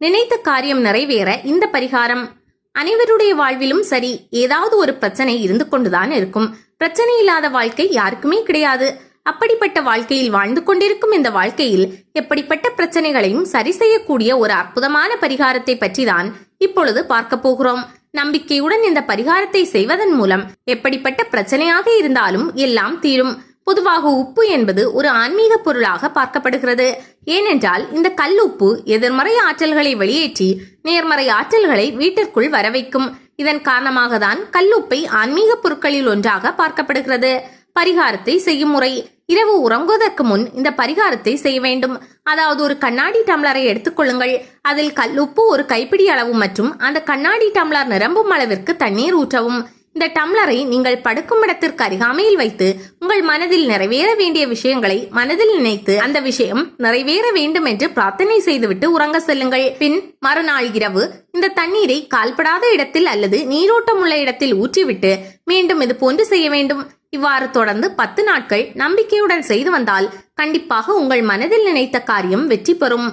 நினைத்த காரியம் நிறைவேற இந்த பரிகாரம். அனைவருடைய வாழ்விலும் சரி ஏதாவது ஒரு பிரச்சனை இருந்து கொண்டுதான் இருக்கும். பிரச்சனை இல்லாத வாழ்க்கை யாருக்குமே கிடையாது. அப்படிப்பட்ட வாழ்க்கையில் வாழ்ந்து கொண்டிருக்கும் இந்த வாழ்க்கையில் எப்படிப்பட்ட பிரச்சனைகளையும் சரி செய்யக்கூடிய ஒரு அற்புதமான பரிகாரத்தை பற்றிதான் இப்பொழுது பார்க்க போகிறோம். நம்பிக்கையுடன் இந்த பரிகாரத்தை செய்வதன் மூலம் எப்படிப்பட்ட பிரச்சனையாக இருந்தாலும் எல்லாம் தீரும். பொதுவாக உப்பு என்பது ஒரு ஆன்மீக பொருளாக பார்க்கப்படுகிறது. ஏனென்றால் இந்த கல்லுப்பு எதிர்மறை ஆற்றல்களை வெளியேற்றி நேர்மறை ஆற்றல்களை வீட்டிற்குள் வரவைக்கும். இதன் காரணமாக தான் கல்லுப்பை ஆன்மீக பொருட்களில் ஒன்றாக பார்க்கப்படுகிறது. பரிகாரத்தை செய்யும் முறை. இரவு உறங்குவதற்கு முன் இந்த பரிகாரத்தை செய்ய வேண்டும். அதாவது ஒரு கண்ணாடி டம்ளரை எடுத்துக்கொள்ளுங்கள் அதில் கல்லுப்பு ஒரு கைப்பிடி அளவு மற்றும் அந்த கண்ணாடி டம்ளர் நிரம்பும் அளவிற்கு தண்ணீர் ஊற்றவும். இந்த டம்ளரை நீங்கள் படுக்கும் இடத்திற்கு அருகாமையில் வைத்து உங்கள் மனதில் நிறைவேற வேண்டிய விஷயங்களை மனதில் நினைத்து அந்த விஷயம் நிறைவேற வேண்டும் என்று பிரார்த்தனை செய்துவிட்டு உறங்க செல்லுங்கள். பின் மறுநாள் இரவு இந்த தண்ணீரை கால்படாத இடத்தில் அல்லது நீரோட்டம் உள்ள இடத்தில் ஊற்றிவிட்டு மீண்டும் இது போன்று செய்ய வேண்டும். இவ்வாறு தொடர்ந்து பத்து நாட்கள் நம்பிக்கையுடன் செய்து வந்தால் கண்டிப்பாக உங்கள் மனதில் நினைத்த காரியம் வெற்றி பெறும்.